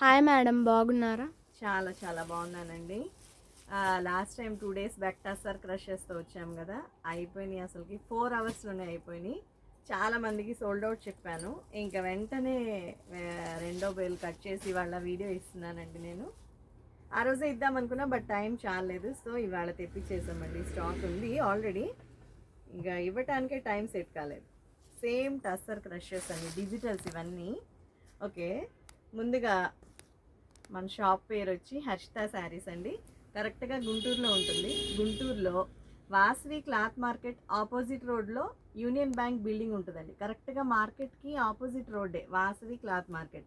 Hi madam బాగున్నారా? చాలా చాలా బాగున్నానండి. Last time two days back tussar క్రషెస్తో వచ్చాము కదా అయిపోయినాయి అసలుకి. ఫోర్ అవర్స్లోనే అయిపోయినాయి. చాలా మందికి సోల్డ్ అవుట్ చెప్పాను. ఇంకా వెంటనే రెండో బేల్ కట్ చేసి వాళ్ళ వీడియో ఇస్తున్నానండి నేను. ఆ రోజే ఇద్దాం అనుకున్నా బట్ టైం చాలేదు సో ఇవాళ తెప్పించేసామండి స్టాక్ ఉంది ఆల్రెడీ ఇంకా ఇవ్వటానికే టైం సెట్ కాలేదు. సేమ్ టస్సర్ క్రషెస్ అండి డిజిటల్స్ ఇవన్నీ. ఓకే ముందుగా మన షాప్ పేరు వచ్చి హర్షిత శారీస్ అండి. కరెక్ట్గా గుంటూరులో ఉంటుంది. గుంటూరులో వాసవి క్లాత్ మార్కెట్ ఆపోజిట్ రోడ్లో యూనియన్ బ్యాంక్ బిల్డింగ్ ఉంటుందండి. కరెక్ట్గా మార్కెట్కి ఆపోజిట్ రోడ్డే వాసవి క్లాత్ మార్కెట్.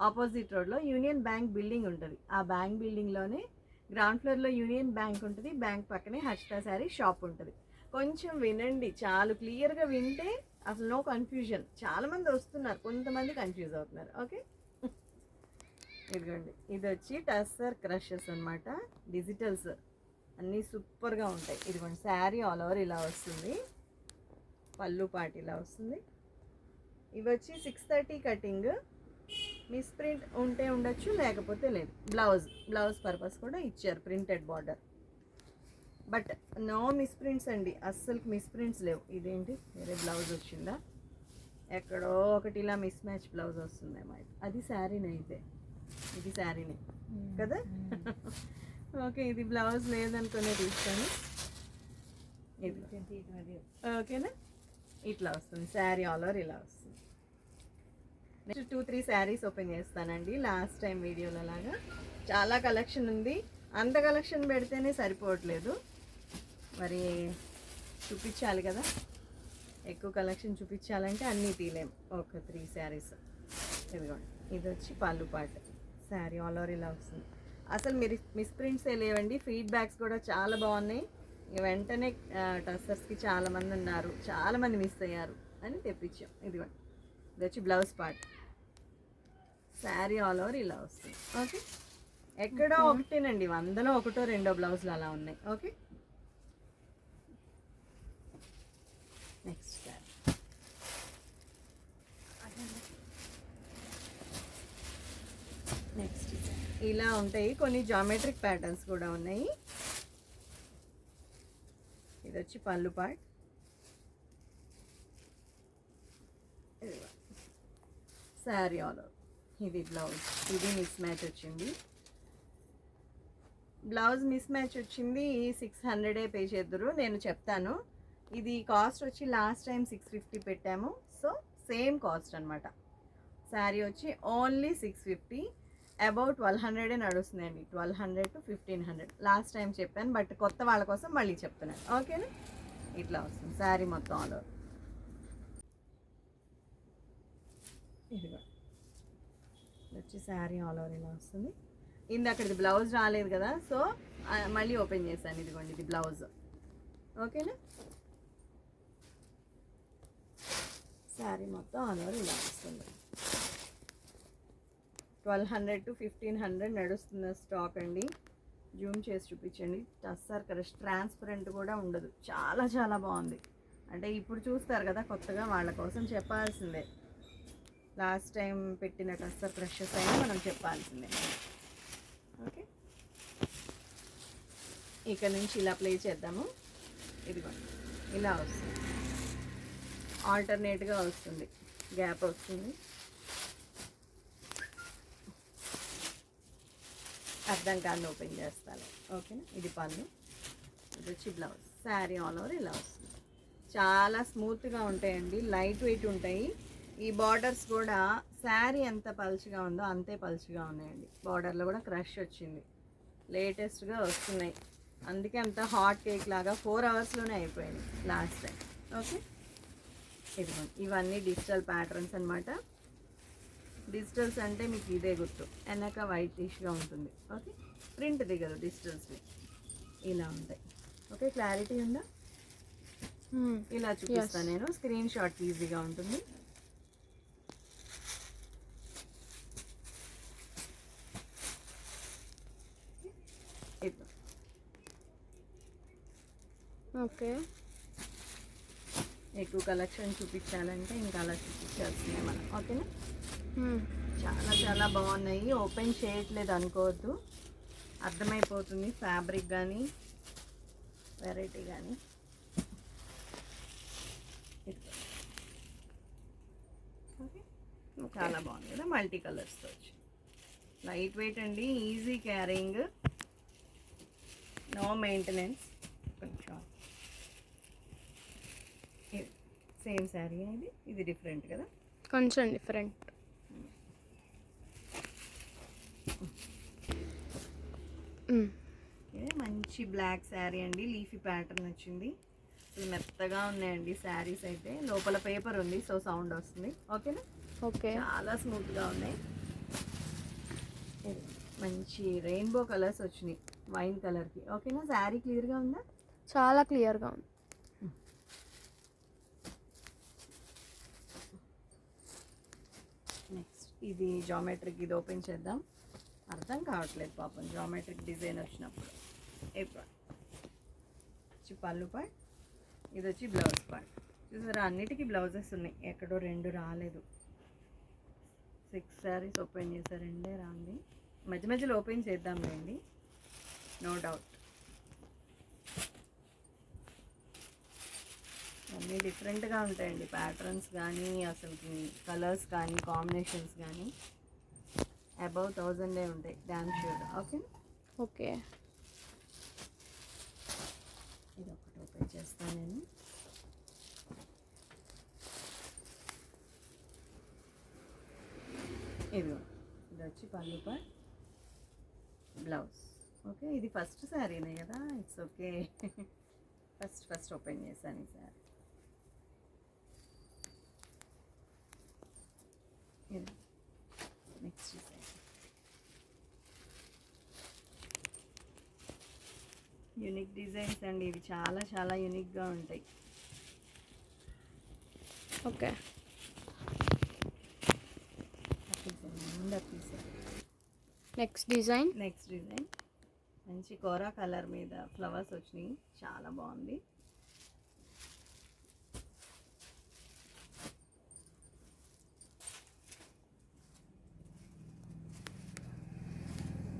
ఆపోజిట్ రోడ్లో యూనియన్ బ్యాంక్ బిల్డింగ్ ఉంటుంది. ఆ బ్యాంక్ బిల్డింగ్లోనే గ్రౌండ్ ఫ్లోర్లో యూనియన్ బ్యాంక్ ఉంటుంది. బ్యాంక్ పక్కనే హర్షిత శారీ షాప్ ఉంటుంది. కొంచెం వినండి. చాలా క్లియర్గా వింటే అసలు నో కన్ఫ్యూజన్. చాలామంది వస్తున్నారు. కొంతమంది కన్ఫ్యూజ్ అవుతున్నారు. ఓకే? ఇదిగోండి. ఇది వచ్చి టస్సర్ క్రషెస్ అనమాట డిజిటల్స్ అన్నీ సూపర్గా ఉంటాయి. ఇదిగోండి శారీ ఆల్ ఓవర్ ఇలా వస్తుంది. పళ్ళు పాటి ఇలా వస్తుంది. ఇవి వచ్చి six thirty cutting. Miss print ఉంటే ఉండొచ్చు లేకపోతే లేదు. బ్లౌజ్ బ్లౌజ్ పర్పస్ కూడా ఇచ్చారు printed border. But no misprints అండి. అస్సలు మిస్ ప్రింట్స్ లేవు. ఇదేంటి? వేరే బ్లౌజ్ వచ్చిందా? ఎక్కడో ఒకటి ఇలా మిస్ మ్యాచ్ బ్లౌజ్ వస్తుందేమో. అది శారీనైతే ఇది శారీనే. కదా? ఓకే ఇది బ్లౌజ్ లేదనుకునే తీస్తాను ఓకేనా? ఇట్లా వస్తుంది శారీ ఆల్ ఓవర్ ఇలా వస్తుంది. Next two three sarees open చేస్తానండి లాస్ట్ టైం వీడియోలో లాగా. చాలా కలెక్షన్ ఉంది. అంత కలెక్షన్ పెడితేనే సరిపోవట్లేదు. మరి చూపించాలి కదా? ఎక్కువ కలెక్షన్ చూపించాలంటే అన్నీ తీలేం. ఒక త్రీ శారీస్. ఇదిగోండి ఇది వచ్చి పళ్ళు పాట. శారీ ఆల్ ఓవర్ ఇలా వస్తుంది. అసలు మీరు మిస్ ప్రింట్సే లేవండి. ఫీడ్బ్యాక్స్ కూడా చాలా బాగున్నాయి. వెంటనే టస్సర్స్కి చాలామంది ఉన్నారు. చాలామంది మిస్ అయ్యారు అని తెప్పించాం. ఇదిగోండి. ఇది వచ్చి blouse part. Sari all over ఇలా వస్తుంది. ఓకే? ఎక్కడో ఒకటేనండి. వందలో ఒకటో రెండో బ్లౌజులు అలా ఉన్నాయి. ఓకే? నెక్స్ట్ ఇలా ఉంటాయి. కొన్ని జామెట్రిక్ ప్యాటర్న్స్ కూడా ఉన్నాయి. ఇది వచ్చి పళ్ళు పార్ట్ శారీ ఆల్ ఇది బ్లౌజ్ ఇది మిస్ మ్యాచ్ వచ్చింది. బ్లౌజ్ మిస్ మ్యాచ్ వచ్చింది సిక్స్ హండ్రెడే పే చేద్దరు. నేను చెప్తాను. ఇది కాస్ట్ వచ్చి లాస్ట్ టైం సిక్స్ ఫిఫ్టీ పెట్టాము. సో సేమ్ కాస్ట్ అనమాట శారీ వచ్చి only six fifty about twelve హండ్రెడే నడుస్తుందండి twelve hundred to fifteen hundred. Last time చెప్పాను బట్ కొత్త వాళ్ళ కోసం మళ్ళీ చెప్తున్నాను. ఓకేనా? ఇట్లా వస్తుంది. శారీ మొత్తం ఆల్ ఓవర్ ఇదిగో. వచ్చి శారీ ఆల్ ఓవర్ ఇలా వస్తుంది. ఇందాకది బ్లౌజ్ రాలేదు కదా సో మళ్ళీ ఓపెన్ చేశాను. ఇదిగోండి ఇది బ్లౌజ్ ఓకేనా? శారీ మొత్తం ఆల్ ఓవర్ ఇలా వస్తుంది. Twelve hundred to fifteen hundred నడుస్తున్న స్టాక్ అండి. జూమ్ చేసి చూపించండి. టస్సార్ కరెక్ట్ ట్రాన్స్పరెంట్ కూడా ఉండదు. చాలా చాలా బాగుంది. అంటే ఇప్పుడు చూస్తారు కదా కొత్తగా వాళ్ళ కోసం చెప్పాల్సిందే. లాస్ట్ టైం పెట్టిన టస్సర్ ఫ్రెషెస్ అయినా మనం చెప్పాల్సిందే. ఓకే ఇక్కడ నుంచి ఇలా ప్లే చేద్దాము. ఇదిగోండి. ఇలా వస్తుంది. ఆల్టర్నేట్గా వస్తుంది. గ్యాప్ వస్తుంది. అర్థం కానీ ఓపెన్ చేస్తాను. ఓకేనా ఇది పళ్ళు ఇది వచ్చి బ్లౌజ్ శారీ ఆల్ ఓవర్ ఇలా వస్తుంది. చాలా స్మూత్గా ఉంటాయండి. లైట్ వెయిట్ ఉంటాయి. ఈ బార్డర్స్ కూడా శారీ ఎంత పలుచగా ఉందో అంతే పలుచగా ఉన్నాయండి. బార్డర్లో కూడా క్రష్ వచ్చింది. లేటెస్ట్గా వస్తున్నాయి. అందుకే అంత హాట్ కేక్ లాగా ఫోర్ అవర్స్లోనే అయిపోయింది లాస్ట్ టైం ఓకే ఇదిగోండి. ఇవన్నీ డిజిటల్ ప్యాటర్న్స్ అన్నమాట. డిజిటల్స్ అంటే మీకు ఇదే గుర్తు. వెనక వైటిష్గా ఉంటుంది. ఓకే? ప్రింట్ దిగదు డిజిటల్స్వి ఇలా ఉంటాయి. ఓకే? క్లారిటీ ఉందా? ఇలా చూపిస్తాను నేను. స్క్రీన్ షాట్ ఈజీగా ఉంటుంది. ఓకే. ఎక్కువ కలెక్షన్ చూపించాలంటే ఇంకా అలా చూపించాల్సిందే మనం. ఓకేనా? చాలా చాలా బాగున్నాయి. ఓపెన్ చేయట్లేదు అనుకోవద్దు. అర్థమైపోతుంది ఫ్యాబ్రిక్ కానీ వెరైటీ కానీ చాలా బాగుంది కదా మల్టీ కలర్స్తో వచ్చి లైట్ వెయిట్ అండి ఈజీ క్యారింగ్. No maintenance. కొంచెం సేమ్ శారీ ఇది ఇది డిఫరెంట్ కదా? కొంచెం డిఫరెంట్. మంచి బ్లాక్ శారీ అండి లీఫీ ప్యాటర్న్ వచ్చింది ఇది మెత్తగా ఉన్నాయండి శారీస్ అయితే. లోపల పేపర్ ఉంది సో సౌండ్ వస్తుంది. ఓకేనా ఓకే చాలా స్మూత్గా ఉన్నాయి. మంచి రెయిన్బో కలర్స్ వచ్చినాయి వైన్ కలర్కి ఓకేనా శారీ క్లియర్గా ఉందా? చాలా క్లియర్గా ఉంది. నెక్స్ట్ ఇది జామెట్రిక్ ఇది ఓపెన్ చేద్దాం. అర్థం కావట్లేదు పాపం జామెట్రిక్ డిజైన్ వచ్చినప్పుడు. ఏప్రాన్ వచ్చి పళ్ళు పార్ట్ ఇది వచ్చి బ్లౌజ్ పార్ట్ చూసారా అన్నిటికీ బ్లౌజెస్ ఉన్నాయి. ఎక్కడో రెండు రాలేదు. సిక్స్ శారీస్ ఓపెన్ చేశారు రెండే రాండి మధ్య మధ్యలో ఓపెన్ చేద్దాంలేండి నో డౌట్ అన్నీ డిఫరెంట్గా ఉంటాయండి. ప్యాటర్న్స్ కానీ అసలు కలర్స్ కానీ కాంబినేషన్స్ కానీ అబౌవ్ థౌజండే ఉంటాయి డ్యామ్ షూర్ ఓకే ఓకే. ఇది ఒకటి ఓపెన్ చేస్తాను నేను. ఇది ఇది వచ్చి పళ్ళు బ్లౌజ్ ఓకే ఇది ఫస్ట్ శారీనే కదా? It's okay first first open చేశాను ఈ శారీ ఇది నెక్స్ట్ శారీ యూనిక్ డిజైన్స్ అండి. ఇవి చాలా చాలా యూనిక్గా ఉంటాయి. Okay. Next design next design మంచి కోరా కలర్ మీద ఫ్లవర్స్ వచ్చినాయి. చాలా బాగుంది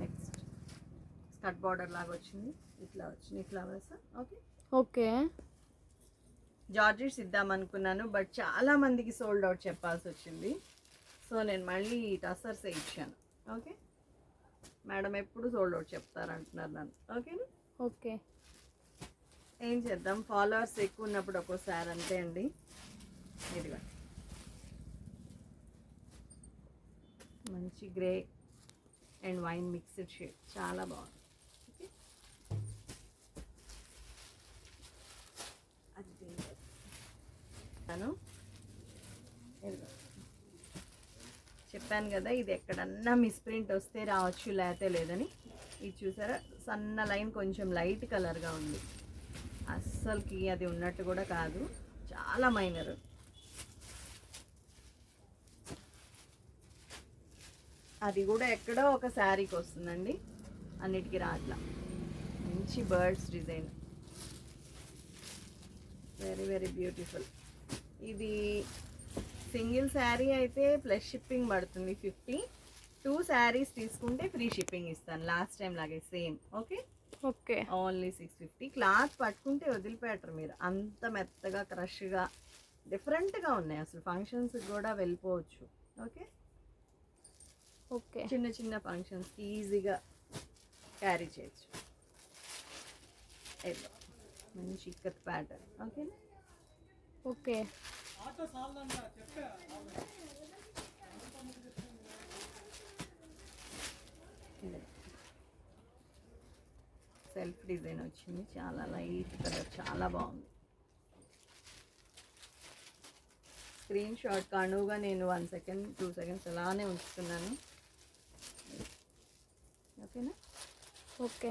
నెక్స్ట్ స్కట్ బార్డర్ లాగా వచ్చింది. ఇట్లా వచ్చినాయి ఫ్లవర్స్. ఓకే. ఓకే. జార్జెట్స్ ఇద్దాం అనుకున్నాను బట్ చాలా మందికి సోల్డ్ అవుట్ చెప్పాల్సి వచ్చింది. సో నేను మళ్ళీ టసర్సే ఇచ్చాను. ఓకే. మేడం ఎప్పుడు సోల్డ్ అవుట్ చెప్తారంటున్నారు నన్ను. ఓకేనా? ఓకే. ఏం చేద్దాం? ఫాలోవర్స్ ఎక్కువ ఉన్నప్పుడు ఒక్కోసారి అంతే అండి. ఇదిగో. మంచి grey and wine mixed shade చాలా బాగుంది. చెప్తాను చెప్పాను కదా ఇది ఎక్కడన్నా మిస్ప్రింట్ వస్తే రావచ్చు లేతే లేదని. ఇది చూసారా? సన్న లైన్ కొంచెం లైట్ కలర్గా ఉంది. అస్సలకి అది ఉన్నట్టు కూడా కాదు. చాలా మైనర్. అది కూడా ఎక్కడో ఒక శారీకి వస్తుందండి. అన్నిటికీ రాట్లా. మంచి birds design. Very very beautiful. ఇది సింగిల్ శారీ అయితే ప్లస్ షిప్పింగ్ పడుతుంది ఫిఫ్టీ. టూ శారీస్ తీసుకుంటే ఫ్రీ షిప్పింగ్ ఇస్తాను లాస్ట్ టైం లాగే same okay? Okay. Only six fifty. Cloth పట్టుకుంటే వదిలిపెట్టరు మీరు అంత మెత్తగా క్రష్గా డిఫరెంట్గా ఉన్నాయి. అసలు ఫంక్షన్స్కి కూడా వెళ్ళిపోవచ్చు ఓకే? ఓకే. చిన్న చిన్న ఫంక్షన్స్కి ఈజీగా క్యారీ చేయొచ్చు. మంచి ఇక్కత్ ప్యాటర్న్ ఓకేనా? ఓకే. సెల్ఫ్ డిజైన్ వచ్చింది. చాలా లైట్ కలర్ చాలా బాగుంది. స్క్రీన్ షాట్ కనువుగా నేను వన్ సెకండ్ టూ సెకండ్స్ అలానే ఉంచుతున్నాను. ఓకేనా? Okay.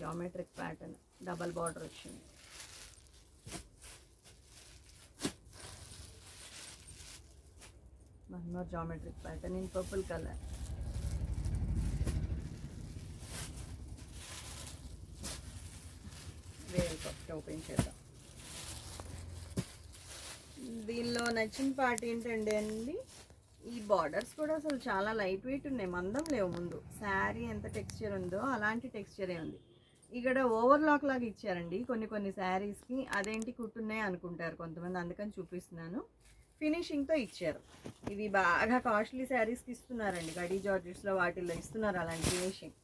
Geometric pattern double border వచ్చింది. One more geometric pattern in purple colour వేరే ఒకటి ఓపెన్ చేద్దాం దీనిలో నచ్చిన పార్ట్ ఏంటండి అండి? ఈ బార్డర్స్ కూడా అసలు చాలా లైట్ వెయిట్ ఉన్నాయి. మందం లేవు ముందు. శారీ ఎంత టెక్స్చర్ ఉందో అలాంటి టెక్స్చరే ఉంది. ఇక్కడ ఓవర్లాక్ లాగా ఇచ్చారండి. కొన్ని కొన్ని శారీస్కి అదేంటి కుట్టున్నాయి అనుకుంటారు కొంతమంది. అందుకని చూపిస్తున్నాను. ఫినిషింగ్తో ఇచ్చారు. ఇవి బాగా కాస్ట్లీ శారీస్కి ఇస్తున్నారండి. గడి జార్జెస్లో వాటిల్లో ఇస్తున్నారు అలాంటి ఫినిషింగ్.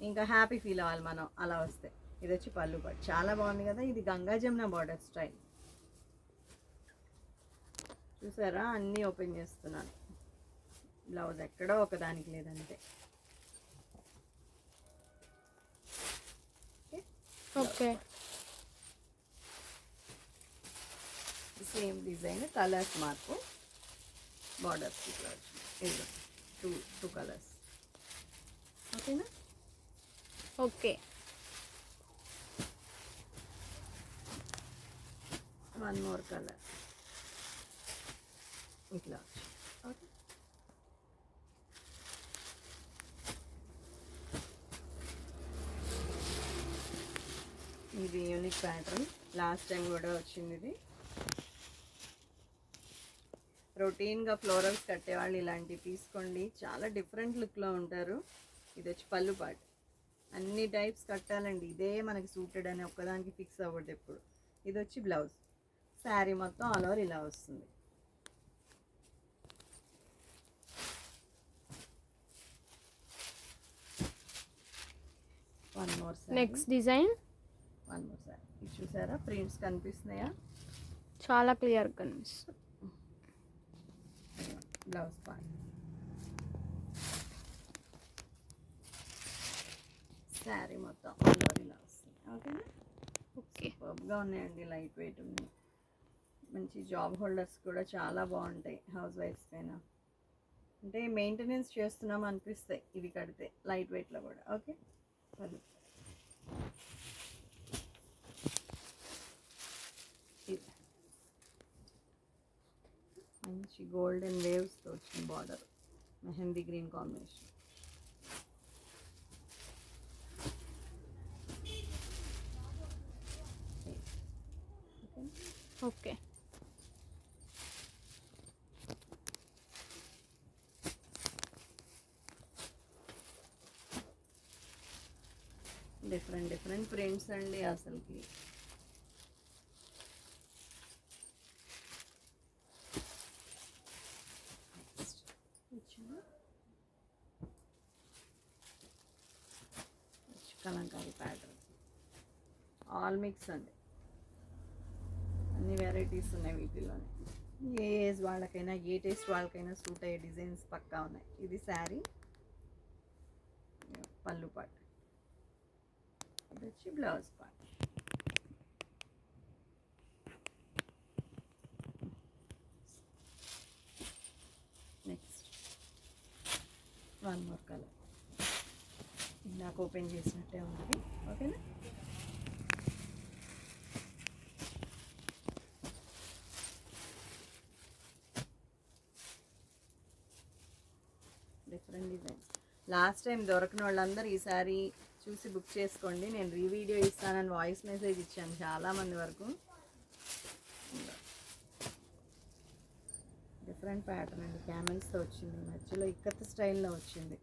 ఇంకా హ్యాపీ ఫీల్ అవ్వాలి మనం. అలా వస్తే. ఇది వచ్చి పళ్ళు పట్టు చాలా బాగుంది కదా. ఇది గంగా జమున బార్డర్ స్టైల్. చూసారా? అన్నీ ఓపెన్ చేస్తున్నాను. బ్లౌజ్ ఎక్కడో ఒకదానికి లేదంటే ఓకే. సేమ్ డిజైన్ కలర్స్ మార్పు బార్డర్స్ ఇట్లా వచ్చినాయి ఇదిగో టూ టూ కలర్స్ ఓకేనా? ఓకే. వన్ మోర్ కలర్ ఇట్లా ఓకే ఇది యూనిక్ ప్యాటర్న్ లాస్ట్ టైం కూడా వచ్చింది ఇది. రొటీన్గా ఫ్లోరల్స్ కట్టేవాళ్ళు ఇలాంటివి తీసుకోండి. చాలా డిఫరెంట్ లుక్లో ఉంటారు. ఇది వచ్చి పళ్ళు పాటు. అన్ని టైప్స్ కట్టాలండి. ఇదే మనకి సూటెడ్ అని ఒక్కదానికి ఫిక్స్ అవ్వదు ఎప్పుడు. ఇది వచ్చి బ్లౌజ్. శారీ మొత్తం ఆల్ ఓవర్ ఇలా వస్తుంది. One more next design? One more sari ఇది చూసారా? ప్రింట్స్ కనిపిస్తున్నాయా? చాలా క్లియర్ కనిపిస్తుంది. బ్లౌజ్ పార్ట్ శారీ మొత్తం ఆల్ ఓవర్ ఇలా వస్తుంది. ఓకేనా? ఓకే. సూపర్గా ఉన్నాయండి లైట్ వెయిట్ ఉన్నాయి మంచి జాబ్ హోల్డర్స్ కూడా చాలా బాగుంటాయి హౌస్ వైఫ్స్ పైన. అంటే మెయింటెనెన్స్ చేస్తున్నాం అనిపిస్తాయి ఇవి కడితే లైట్ వెయిట్లో కూడా. ఓకే? అది ఇది. మంచి గోల్డెన్ వేవ్స్తో వచ్చిన border mehndi green combination okay okay different different prints అండి అసలుకి కలంకారీ ప్యాటర్న్ ఆల్ మిక్స్ అండి. అన్ని వెరైటీస్ ఉన్నాయి వీటిలోనే. ఏ ఏజ్ వాళ్ళకైనా ఏ టేస్ట్ వాళ్ళకైనా సూట్ అయ్యే డిజైన్స్ పక్కా ఉన్నాయి. ఇది శారీ పళ్ళు పాట్ ఇది వచ్చి blouse part next one more colour ఇందాక ఓపెన్ చేసినట్టే ఉంది ఓకేనా డిఫరెంట్ డిజైన్స్ లాస్ట్ టైం దొరకని వాళ్ళందరూ ఈసారి చూసి బుక్ చేసుకోండి. నేను రీ వీడియో ఇస్తానని వాయిస్ మెసేజ్ ఇచ్చాను చాలామంది వరకు. డిఫరెంట్ ప్యాటర్న్ అండి. క్యామెల్స్తో వచ్చింది. మధ్యలో ఇక్కత్ స్టైల్లో వచ్చింది.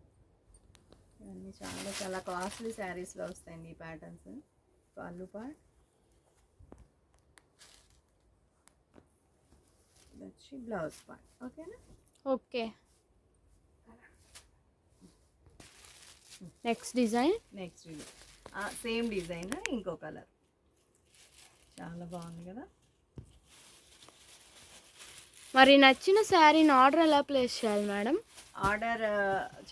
ఇవన్నీ చాలా చాలా కాస్ట్లీ శారీస్లో వస్తాయండి ఈ ప్యాటర్న్స్. పళ్ళు పాట్ వచ్చి బ్లౌజ్ పార్ట్ ఓకేనా? ఓకే. నెక్స్ట్ డిజైన్ నెక్స్ట్ ఇది సేమ్ డిజైన్ ఇంకో కలర్ చాలా బాగుంది కదా? మరి నచ్చిన శారీని ఆర్డర్ ఎలా ప్లేస్ చేయాలి మేడం ఆర్డర్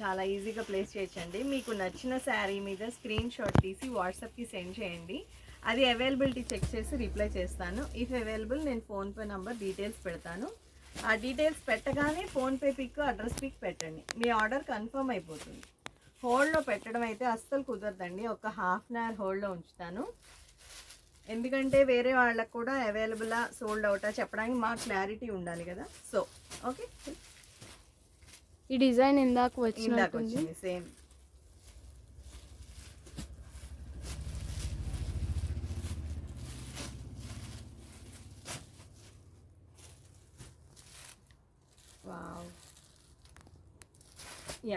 చాలా ఈజీగా ప్లేస్ చేయొచ్చండి. మీకు నచ్చిన శారీ మీద స్క్రీన్ షాట్ తీసి వాట్సాప్కి సెండ్ చేయండి. అది అవైలబిలిటీ చెక్ చేసి రిప్లై చేస్తాను. ఇఫ్ అవైలబుల్ నేను ఫోన్పే నంబర్ డీటెయిల్స్ పెడతాను. ఆ డీటెయిల్స్ పెట్టగానే ఫోన్పే పిక్ అడ్రస్ పిక్ పెట్టండి. మీ ఆర్డర్ కన్ఫర్మ్ అయిపోతుంది. హోల్డ్లో పెట్టడం అయితే అస్సలు కుదరదండి. ఒక హాఫ్ అన్ అవర్ హోల్డ్లో ఉంచుతాను. ఎందుకంటే వేరే వాళ్ళకు కూడా అవైలబులా సోల్డ్ అవుటా చెప్పడానికి మాకు క్లారిటీ ఉండాలి కదా. So okay? ఈ డిజైన్ ఇందాక వచ్చింది. సేమ్.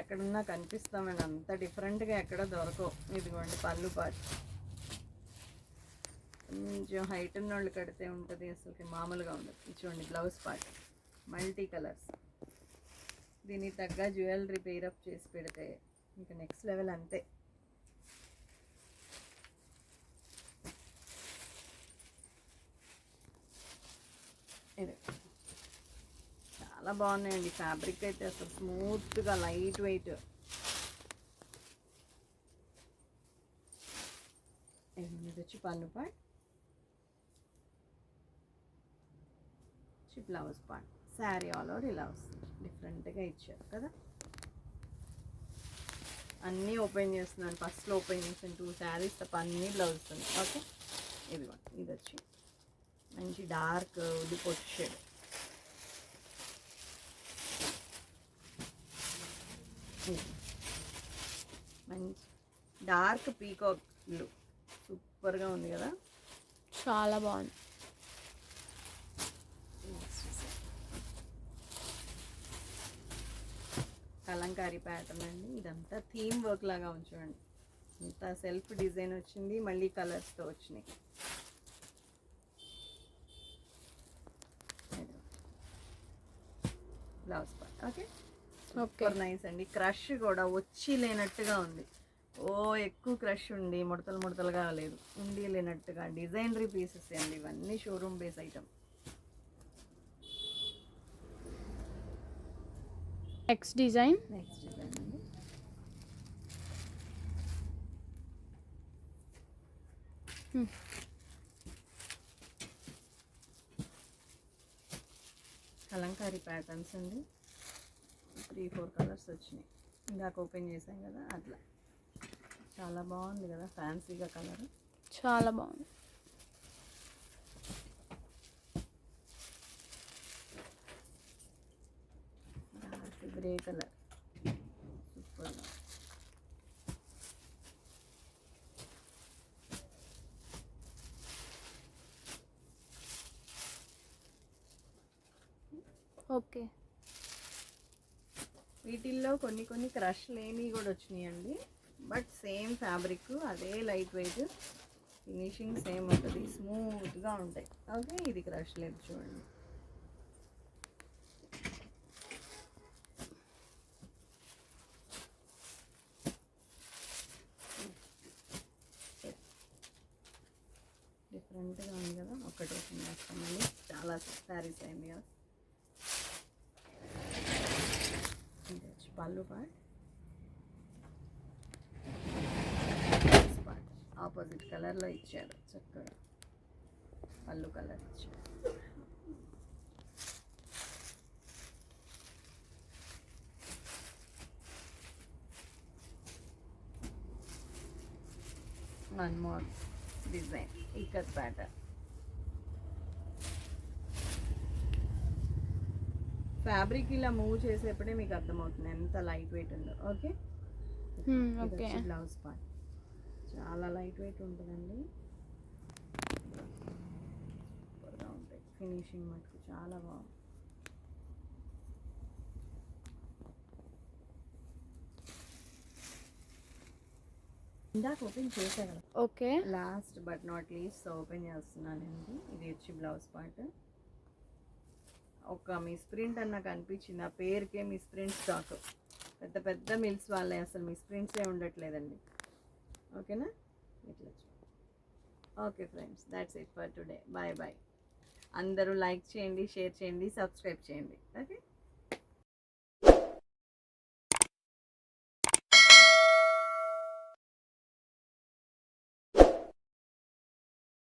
ఎక్కడున్నా కనిపిస్తామండి అంత డిఫరెంట్గా ఎక్కడ దొరకవు. ఇదిగోండి పళ్ళు పాటు కొంచెం హైట్ ఉన్న వాళ్ళు కడితే ఉంటుంది అసలుకి మామూలుగా ఉండదు. చూడండి బ్లౌజ్ పార్ట్ మల్టీ కలర్స్ దీనికి తగ్గ జ్యువెలరీ పేరప్ చేసి పెడితే ఇంకా నెక్స్ట్ లెవెల్ అంతే. ఇది. చాలా బాగున్నాయండి. ఫ్యాబ్రిక్ అయితే అసలు స్మూత్గా లైట్ వెయిట్. ఇది వచ్చి పన్ను పాట్ వచ్చి blouse part sari all over ఇలా వస్తుంది. డిఫరెంట్గా ఇచ్చారు కదా. అన్నీ ఓపెన్ చేస్తున్నాను. ఫస్ట్లో ఓపెన్ చేసాను టూ శారీస్ తప్ప అన్నీ బ్లౌజ్ ఉన్నాయి. ఓకే? ఇదిగో ఇది వచ్చి మంచి డార్క్ ఉడిపోట్ షేడ్. మంచి డార్క్ పీకాక్ బ్లూ. సూపర్గా ఉంది కదా? చాలా బాగుంది. కలంకారీ ప్యాటర్న్ అండి. ఇదంతా థీమ్ వర్క్ లాగా ఉంచండి ఇంత సెల్ఫ్ డిజైన్ వచ్చింది మళ్ళీ కలర్స్తో వచ్చినాయి. Blouse part. Okay okay? Super nice అండి. క్రష్ కూడా వచ్చి లేనట్టుగా ఉంది. ఓ ఎక్కువ క్రష్ ఉండి ముడతలు ముడతలుగా లేదు. ఉండి లేనట్టుగా. డిజైనరీ పీసెస్ అండి. ఇవన్నీ showroom base item next design next design అండి. Hmm. కలంకారీ ప్యాటర్న్స్ అండి. త్రీ ఫోర్ కలర్స్ వచ్చినాయి. ఇందాక ఓపెన్ చేసాం కదా అట్లా. చాలా బాగుంది కదా ఫ్యాన్సీగా కలర్. చాలా బాగుంది. గ్రే కలర్ సూపర్గా ఓకే వీటిల్లో కొన్ని కొన్ని క్రష్ లేనివి కూడా వచ్చినాయండి. బట్ సేమ్ ఫ్యాబ్రిక్ అదే లైట్ వెయిట్. ఫినిషింగ్ సేమ్ ఉంటుంది. స్మూత్గా ఉంటాయి. ఓకే ఇది క్రష్ లేదు చూడండి డిఫరెంట్గా ఉంది కదా ఒకటి ఓపెన్ చేస్తామండి చాలా శారీస్ అయింది కదా ఇది వచ్చి పళ్ళు పార్ట్ పార్ట్ ఆపోజిట్ కలర్లో ఇచ్చారు చక్కగా. పళ్ళు కలర్ ఇచ్చారు. One more design ikat pattern fabric ఇలా మూవ్ చేసేప్పుడే మీకు అర్థమవుతుంది ఎంత లైట్ వెయిట్ ఉందో ఓకే ఓకే బ్లౌజ్ పార్ట్ చాలా లైట్ వెయిట్ ఉంటుందండి. సూపర్గా ఉంటాయి. ఫినిషింగ్ మటుకు చాలా బాగుంది ఇందాక ఓపెన్ చేసా కదా. Okay. Last but not least open చేస్తున్నానండి. ఇది వచ్చి బ్లౌజ్ పార్ట్. ఒక మిస్ ప్రింట్ అన్న కనిపించింది. ఆ పేరుకే మిస్ ప్రింట్ స్టాక్. పెద్ద పెద్ద మిల్స్ వాళ్ళే. అసలు మిస్ ప్రింట్సే ఉండట్లేదండి. ఓకేనా? ఇట్లా okay friends that's it for today bye bye అందరూ లైక్ చేయండి షేర్ చేయండి సబ్స్క్రైబ్ చేయండి. ఓకే